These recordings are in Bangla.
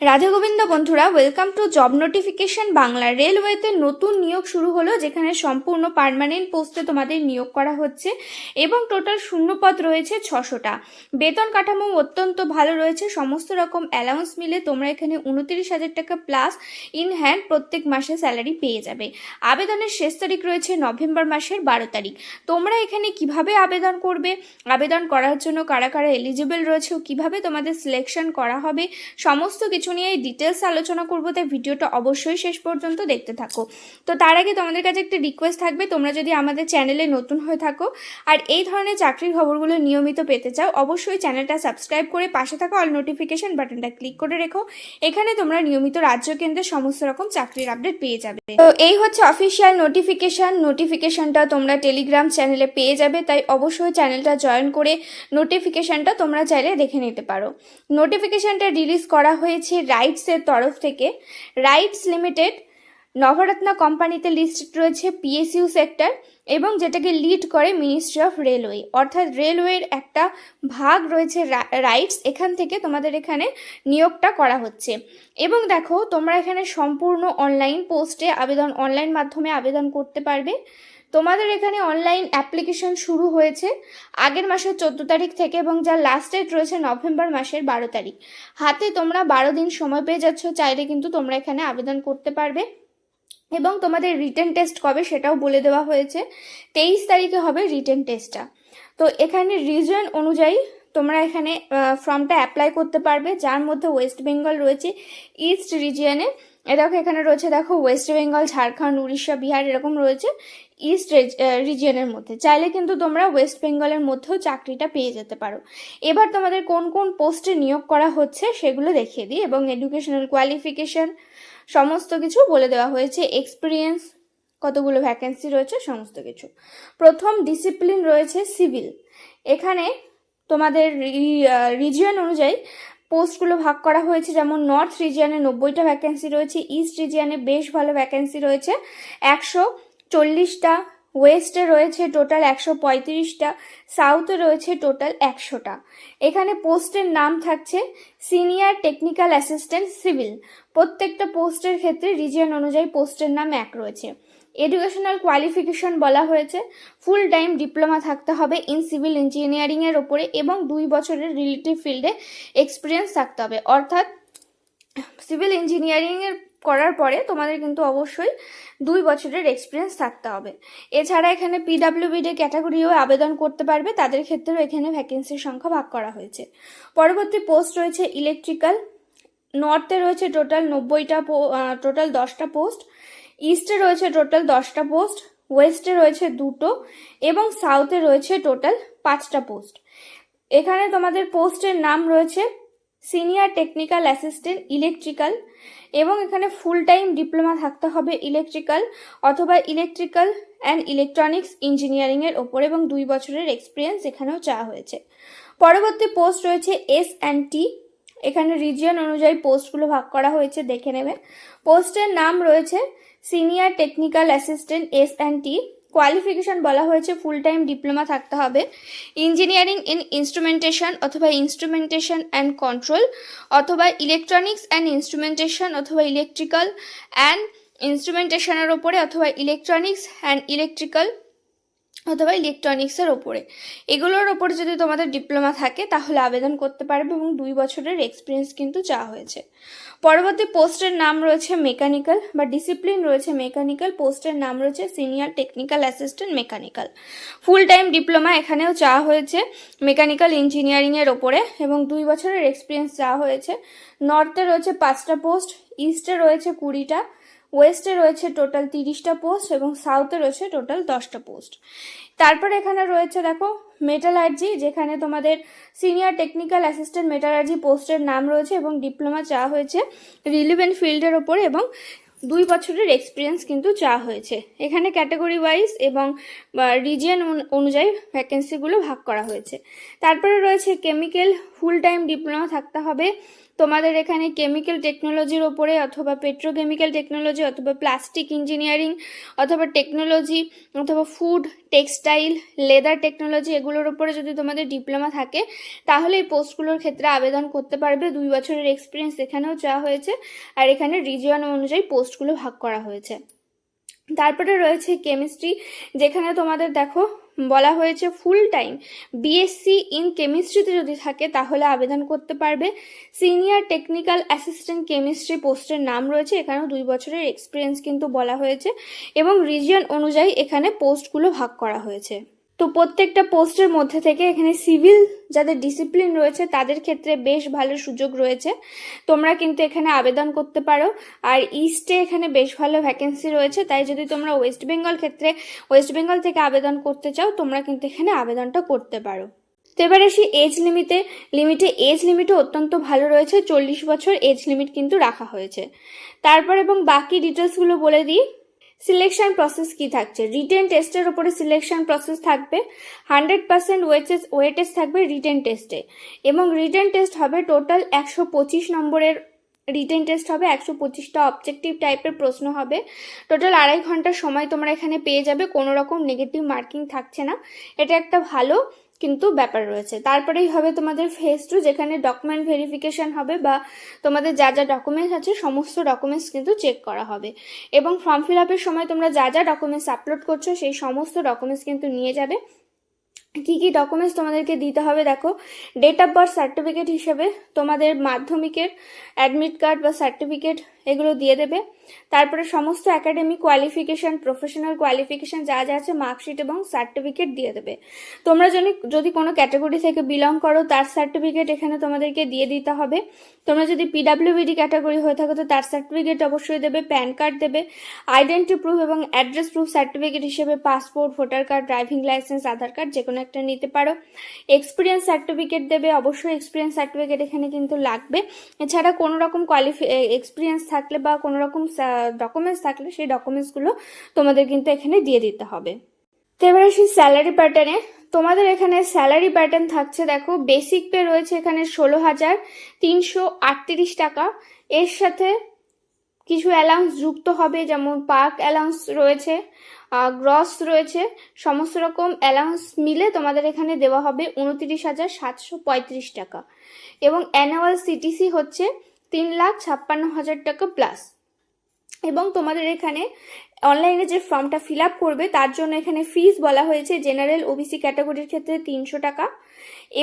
রাধা গোবিন্দ বন্ধুরা welcome to job notification Bangla রেলওয়েতে নতুন নিয়োগ শুরু হলো, যেখানে সম্পূর্ণ পার্মানেন্ট পোস্টে তোমাদের নিয়োগ করা হচ্ছে এবং টোটাল শূন্যপদ রয়েছে ছশোটা। বেতন কাঠামো অত্যন্ত ভালো রয়েছে, সমস্ত রকম অ্যালাউন্স মিলে তোমরা এখানে উনত্রিশ হাজার টাকা প্লাস ইন হ্যান্ড প্রত্যেক মাসে স্যালারি পেয়ে যাবে। আবেদনের শেষ তারিখ রয়েছে নভেম্বর মাসের বারো তারিখ। তোমরা এখানে কীভাবে আবেদন করবে? আবেদন করার জন্য কারা কারা এলিজিবল রয়েছে কীভাবে তোমাদের সিলেকশন করা হবে? সমস্ত কিছু নিয়ে ডিটেলস আলোচনা করব, তাই ভিডিওটা অবশ্যই শেষ পর্যন্ত দেখতে থাকো। তো তার আগে তোমাদের কাছে একটা রিকোয়েস্ট থাকবে, তোমরা যদি আমাদের চ্যানেলে নতুন হয়ে থাকো আর এই ধরনের চাকরির খবরগুলো নিয়মিত পেতে চাও, অবশ্যই চ্যানেলটা সাবস্ক্রাইব করে পাশে থাকা অল নোটিফিকেশন বাটনটা ক্লিক করে রেখো। এখানে তোমরা নিয়মিত রাজ্য কেন্দ্রের সমস্ত রকম চাকরির আপডেট পেয়ে যাবে। তো এই হচ্ছে অফিসিয়াল নোটিফিকেশন নোটিফিকেশনটা তোমরা টেলিগ্রাম চ্যানেলে পেয়ে যাবে, তাই অবশ্যই চ্যানেলটা জয়েন করে নোটিফিকেশনটা তোমরা চাইলে দেখে নিতে পারো। নোটিফিকেশনটা রিলিজ করা হয়েছে রাইটসের তরফ থেকে, রাইটস লিমিটেড নবরত্ন কোম্পানিতে লিস্টেড রয়েছে পিএসইউ সেক্টর এবং যেটাকে লিড করে মিনিস্ট্রি অফ রেলওয়ে। অর্থাৎ রেলওয়ের একটা ভাগ রয়েছে রাইটস, এখান থেকে তোমাদের এখানে নিয়োগটা করা হচ্ছে। এবং দেখো, তোমরা এখানে সম্পূর্ণ অনলাইন পোস্টে আবেদন অনলাইন মাধ্যমে আবেদন করতে পারবে। তোমাদের এখানে অনলাইন অ্যাপ্লিকেশন শুরু হয়েছে আগের মাসের চোদ্দ তারিখ থেকে এবং যার লাস্ট ডেট রয়েছে নভেম্বর মাসের বারো তারিখ। হাতে তোমরা বারো দিন সময় পেয়ে যাচ্ছ, চাইলে কিন্তু তোমরা এখানে আবেদন করতে পারবে এবং তোমাদের রিটেন টেস্ট কবে সেটাও বলে দেওয়া হয়েছে। তেইশ তারিখে হবে রিটেন টেস্টটা তো এখানে রিজন অনুযায়ী তোমরা এখানে ফর্মটা অ্যাপ্লাই করতে পারবে। যার মধ্যে ওয়েস্ট বেঙ্গল রয়েছে ইস্ট রিজিয়নে দেখো, এখানে রয়েছে, দেখো ওয়েস্ট বেঙ্গল ঝাড়খণ্ড উড়িষ্যা বিহার এরকম রয়েছে ইস্ট রিজিয়নের মধ্যে। চাইলে কিন্তু তোমরা ওয়েস্ট বেঙ্গলের মধ্যেও চাকরিটা পেয়ে যেতে পারো। এবার তোমাদের কোন কোন পোস্টে নিয়োগ করা হচ্ছে, সেগুলো দেখিয়ে দিই, এবং এডুকেশনাল কোয়ালিফিকেশন সমস্ত কিছু বলে দেওয়া হয়েছে এক্সপিরিয়েন্স কতগুলো ভ্যাকেন্সি রয়েছে, সমস্ত কিছু। প্রথম ডিসিপ্লিন রয়েছে সিভিল এখানে তোমাদের রিজিয়ন অনুযায়ী পোস্টগুলো ভাগ করা হয়েছে। যেমন নর্থ রিজিয়ানে নব্বইটা ভ্যাকেন্সি রয়েছে ইস্ট রিজিয়ানে বেশ ভালো ভ্যাকেন্সি রয়েছে। একশো চল্লিশটা ওয়েস্টে রয়েছে টোটাল একশো পঁয়ত্রিশটা সাউথে রয়েছে টোটাল একশোটা। এখানে পোস্টের নাম থাকছে সিনিয়র টেকনিক্যাল অ্যাসিস্ট্যান্ট সিভিল প্রত্যেকটা পোস্টের ক্ষেত্রে রিজিয়ন অনুযায়ী পোস্টের নাম এক রয়েছে। এডুকেশনাল কোয়ালিফিকেশন বলা হয়েছে। ফুল টাইম ডিপ্লোমা থাকতে হবে ইন সিভিল ইঞ্জিনিয়ারিংয়ের ওপরে এবং দুই বছরের রিলেটিভ ফিল্ডে এক্সপিরিয়েন্স থাকতে হবে। অর্থাৎ সিভিল ইঞ্জিনিয়ারিংয়ের করার পরে তোমাদের কিন্তু অবশ্যই দুই বছরের এক্সপিরিয়েন্স থাকতে হবে। এছাড়া এখানে পিডাব্লিউবিডি ক্যাটাগরিও আবেদন করতে পারবে, তাদের ক্ষেত্রেও এখানে ভ্যাকেন্সির সংখ্যা ভাগ করা হয়েছে। পরবর্তী পোস্ট রয়েছে ইলেকট্রিক্যাল নর্থে রয়েছে টোটাল নব্বইটা টোটাল দশটা পোস্ট ইস্টে রয়েছে টোটাল দশটা পোস্ট, ওয়েস্টে রয়েছে দুটো, এবং সাউথে রয়েছে টোটাল পাঁচটা পোস্ট। এখানে তোমাদের পোস্টের নাম রয়েছে সিনিয়র টেকনিক্যাল অ্যাসিস্ট্যান্ট ইলেকট্রিক্যাল, এবং এখানে ফুল টাইম ডিপ্লোমা থাকতে হবে ইলেকট্রিক্যাল অথবা ইলেকট্রিক্যাল অ্যান্ড ইলেকট্রনিক্স ইঞ্জিনিয়ারিংয়ের ওপর, এবং দুই বছরের এক্সপিরিয়েন্স এখানেও চাওয়া হয়েছে। পরবর্তী পোস্ট রয়েছে এস অ্যান্ড টি, এখানে রিজিয়ন অনুযায়ী পোস্টগুলো ভাগ করা হয়েছে, দেখে নেবে। পোস্টের নাম রয়েছে senior technical assistant S and T qualification বলা হয়েছে ফুল টাইম ডিপ্লোমা থাকতে হবে। ইঞ্জিনিয়ারিং ইন ইনস্ট্রুমেন্টেশন অথবা ইনস্ট্রুমেন্টেশন অ্যান্ড কন্ট্রোল অথবা ইলেকট্রনিক্স অ্যান্ড ইনস্ট্রুমেন্টেশন অথবা ইলেকট্রিক্যাল অ্যান্ড ইনস্ট্রুমেন্টেশনের ওপরে অথবা ইলেকট্রনিক্স অ্যান্ড ইলেকট্রিক্যাল অথবা ইলেকট্রনিক্সের ওপরে। এগুলোর ওপরে যদি তোমাদের ডিপ্লোমা থাকে, তাহলে আবেদন করতে পারবে এবং দুই বছরের এক্সপিরিয়েন্স কিন্তু চাওয়া হয়েছে। পরবর্তী পোস্টের নাম রয়েছে মেকানিক্যাল বা ডিসিপ্লিন রয়েছে মেকানিক্যাল পোস্টের নাম রয়েছে senior technical assistant mechanical full time diploma এখানেও চাওয়া হয়েছে মেকানিক্যাল ইঞ্জিনিয়ারিংয়ের ওপরে এবং দুই বছরের এক্সপিরিয়েন্স চাওয়া হয়েছে। নর্থে রয়েছে পাঁচটা পোস্ট ইস্টে রয়েছে কুড়িটা। ওয়েস্টে রয়েছে টোটাল তিরিশটা পোস্ট এবং সাউথে রয়েছে টোটাল দশটা পোস্ট। তারপর এখানে রয়েছে দেখো মেটালার্জি যেখানে তোমাদের সিনিয়র টেকনিক্যাল অ্যাসিস্ট্যান্ট মেটালার্জি পোস্টের নাম রয়েছে এবং ডিপ্লোমা চাওয়া হয়েছে রিলিভেন্ট ফিল্ডের ওপরে এবং দুই বছরের এক্সপিরিয়েন্স কিন্তু চাওয়া হয়েছে। এখানে ক্যাটাগরি ওয়াইজ এবং রিজিয়ন অনুযায়ী ভ্যাকেন্সিগুলো ভাগ করা হয়েছে। তারপরে রয়েছে কেমিক্যাল ফুল টাইম ডিপ্লোমা থাকতে হবে। তোমাদের এখানে কেমিক্যাল টেকনোলজির ওপরে অথবা পেট্রোকেমিক্যাল টেকনোলজি অথবা প্লাস্টিক ইঞ্জিনিয়ারিং অথবা টেকনোলজি অথবা ফুড টেক্সটাইল লেদার টেকনোলজি এগুলোর ওপরে যদি তোমাদের ডিপ্লোমা থাকে, তাহলে এই পোস্টগুলোর ক্ষেত্রে আবেদন করতে পারবে। দুই বছরের এক্সপিরিয়েন্স এখানেও চাওয়া হয়েছে আর এখানে রিজিয়ন অনুযায়ী পোস্টগুলো ভাগ করা হয়েছে। তারপরে রয়েছে কেমিস্ট্রি যেখানে তোমাদের দেখো বলা হয়েছে ফুল টাইম বিএসসি ইন কেমিস্ট্রিতে যদি থাকে তাহলে আবেদন করতে পারবে। সিনিয়র টেকনিক্যাল অ্যাসিস্ট্যান্ট কেমিস্ট্রি পোস্টের নাম রয়েছে, এখানেও দুই বছরের এক্সপিরিয়েন্স কিন্তু বলা হয়েছে এবং রিজিয়ন অনুযায়ী এখানে পোস্টগুলো ভাগ করা হয়েছে। তো প্রত্যেকটা পোস্টের মধ্যে থেকে এখানে সিভিল যাদের ডিসিপ্লিন রয়েছে, তাদের ক্ষেত্রে বেশ ভালো সুযোগ রয়েছে। তোমরা কিন্তু এখানে আবেদন করতে পারো। আর ইস্টে এখানে বেশ ভালো ভ্যাকেন্সি রয়েছে। তাই যদি তোমরা ওয়েস্ট বেঙ্গল ক্ষেত্রে, ওয়েস্ট বেঙ্গল থেকে আবেদন করতে চাও, তোমরা কিন্তু এখানে আবেদনটা করতে পারো। তো এবার আসি এজ লিমিটে। লিমিটে এজ লিমিটও অত্যন্ত ভালো রয়েছে। চল্লিশ বছর এজ লিমিট কিন্তু রাখা হয়েছে। তারপর এবং বাকি ডিটেলসগুলো বলে দিই। সিলেকশন প্রসেস কি থাকছে? রিটেন টেস্টের ওপরে সিলেকশন প্রসেস থাকবে। হান্ড্রেড পার্সেন্ট ওয়েটেজ ওয়েটেজ থাকবে রিটেন টেস্টে এবং রিটেন টেস্ট হবে টোটাল একশো পঁচিশ নম্বরের রিটেন টেস্ট হবে একশো পঁচিশটা অবজেক্টিভ টাইপের প্রশ্ন হবে। টোটাল আড়াই ঘণ্টার সময় তোমরা এখানে পেয়ে যাবে, কোনো রকম নেগেটিভ মার্কিং থাকছে না। এটা একটা ভালো কিন্তু ব্যাপার রয়েছে। তারপরেই হবে তোমাদের ফেস টু যেখানে ডকুমেন্ট ভেরিফিকেশান হবে বা তোমাদের যা যা ডকুমেন্টস আছে, সমস্ত ডকুমেন্টস কিন্তু চেক করা হবে। এবং ফর্ম ফিল আপের সময় তোমরা যা যা ডকুমেন্টস আপলোড করছ, সেই সমস্ত ডকুমেন্টস কিন্তু নিয়ে যাবে। কি কি ডকুমেন্টস তোমাদেরকে দিতে হবে দেখো ডেট অফ বার্থ সার্টিফিকেট হিসেবে তোমাদের মাধ্যমিকের অ্যাডমিট কার্ড বা সার্টিফিকেট এগুলো দিয়ে দেবে। তারপরে সমস্ত একাডেমিক কোয়ালিফিকেশন প্রফেশনাল কোয়ালিফিকেশন যা যা আছে মার্কশিট এবং সার্টিফিকেট দিয়ে দেবে। তোমরা যদি যদি কোনো ক্যাটাগরি থেকে বিলং করো, তার সার্টিফিকেট এখানে তোমাদেরকে দিয়ে দিতে হবে। তোমরা যদি পিডাব্লিউবিডি ক্যাটাগরি হয়ে থাকো, তো তার সার্টিফিকেট অবশ্যই দেবে প্যান কার্ড দেবে। আইডেন্টি প্রুফ এবং অ্যাড্রেস প্রুফ সার্টিফিকেট হিসেবে passport voter card driving licence Aadhaar card যে কোনো একটা নিতে পারো। এক্সপিরিয়েন্স সার্টিফিকেট দেবে, অবশ্যই এক্সপিরিয়েন্স সার্টিফিকেট এখানে কিন্তু লাগবে। এছাড়া কোনো রকম কোয়ালিফি এক্সপিরিয়েন্স থাকলে বা কোনো রকম ডকুমেন্টস থাকলে সেই ডকুমেন্টসগুলো তোমাদের কিন্তু এখানে দিয়ে দিতে হবে। তো এবার আসি স্যালারি প্যাটার্নে তোমাদের এখানে স্যালারি প্যাটার্ন থাকছে, দেখো বেসিক পে রয়েছে এখানে ষোলো হাজার তিনশো আটত্রিশ টাকা। এর সাথে কিছু অ্যালাউন্স যুক্ত হবে, যেমন পার্ক অ্যালাউন্স রয়েছে গ্রস রয়েছে, সমস্ত রকম অ্যালাউন্স মিলে তোমাদের এখানে দেওয়া হবে উনত্রিশ হাজার সাতশো পঁয়ত্রিশ টাকা। এবং অ্যানুয়াল সিটিসি হচ্ছে তিন লাখ ছাপ্পান্ন হাজার টাকা প্লাস এবং তোমাদের এখানে অনলাইনে যে ফর্মটা ফিল করবে, তার জন্য এখানে ফিস বলা হয়েছে জেনারেল ওবিসি ক্যাটাগরির ক্ষেত্রে তিনশো টাকা।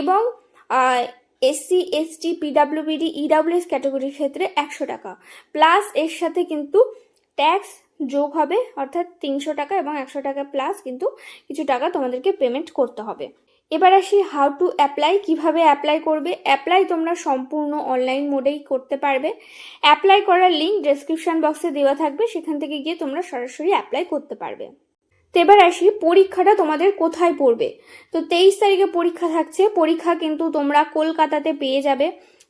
এবং এসসি এসটি পিডাব্লিউবিডি ইডাব্লিউএস ক্যাটাগরির ক্ষেত্রে একশো টাকা। প্লাস এর সাথে কিন্তু ট্যাক্স যোগ হবে, অর্থাৎ তিনশো টাকা এবং একশো টাকা প্লাস কিন্তু কিছু টাকা তোমাদেরকে পেমেন্ট করতে হবে। এবার আসি হাউ টু অ্যাপ্লাই কীভাবে অ্যাপ্লাই করবে। অ্যাপ্লাই তোমরা সম্পূর্ণ অনলাইন মোডেই করতে পারবে। অ্যাপ্লাই করার লিঙ্ক ডেসক্রিপশন বক্সে দেওয়া থাকবে, সেখান থেকে গিয়ে তোমরা সরাসরি অ্যাপ্লাই করতে পারবে। তো এবার আসি পরীক্ষাটা তোমাদের কোথায় পড়বে। তো তেইশ তারিখে পরীক্ষা থাকছে, পরীক্ষা কিন্তু তোমরা কলকাতাতে পেয়ে যাবে।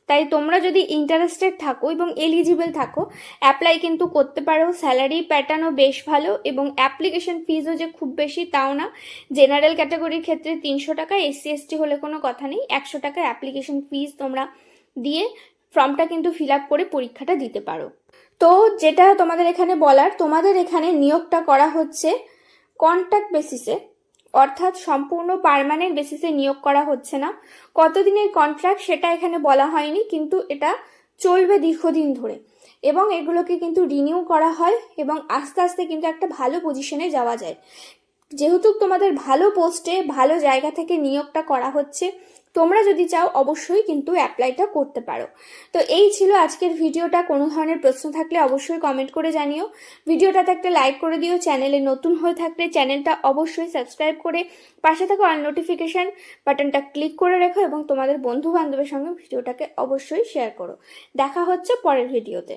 তাই তোমরা যদি ইন্টারেস্টেড থাকো এবং এলিজিবল থাকো অ্যাপ্লাই কিন্তু করতে পারো। স্যালারি প্যাটার্নও বেশ ভালো এবং অ্যাপ্লিকেশন ফিজও যে খুব বেশি তাও না। জেনারেল ক্যাটাগরির ক্ষেত্রে তিনশো টাকা এসসি এসটি হলে কোনো কথা নেই। একশো টাকা অ্যাপ্লিকেশন ফিজ তোমরা দিয়ে ফর্মটা কিন্তু ফিল আপ করে পরীক্ষাটা দিতে পারো। তো যেটা তোমাদের এখানে বলার, তোমাদের এখানে নিয়োগটা করা হচ্ছে কন্ট্যাক্ট বেসিসে অর্থাৎ সম্পূর্ণ পারমানেন্ট বেসিসে নিয়োগ করা হচ্ছে না। কতদিনের কন্ট্রাক্ট সেটা এখানে বলা হয়নি, কিন্তু এটা চলবে দীর্ঘদিন ধরে। এবং এগুলোকে কিন্তু রিনিউ করা হয় এবং আস্তে আস্তে কিন্তু একটা ভালো পজিশনে যাওয়া যায়। যেহেতু তোমাদের ভালো পোস্টে ভালো জায়গা থেকে নিয়োগটা করা হচ্ছে তোমরা যদি চাও, অবশ্যই কিন্তু অ্যাপ্লাইটা করতে পারো। তো এই ছিল আজকের ভিডিওটা। কোনো ধরনের প্রশ্ন থাকলে অবশ্যই কমেন্ট করে জানিও। ভিডিওটাতে একটা লাইক করে দিও। চ্যানেলে নতুন হয়ে থাকলে চ্যানেলটা অবশ্যই সাবস্ক্রাইব করে পাশে থাকা অল নোটিফিকেশান বাটনটা ক্লিক করে রেখো এবং তোমাদের বন্ধু বান্ধবের সঙ্গে ভিডিওটাকে অবশ্যই শেয়ার করো। দেখা হচ্ছে পরের ভিডিওতে।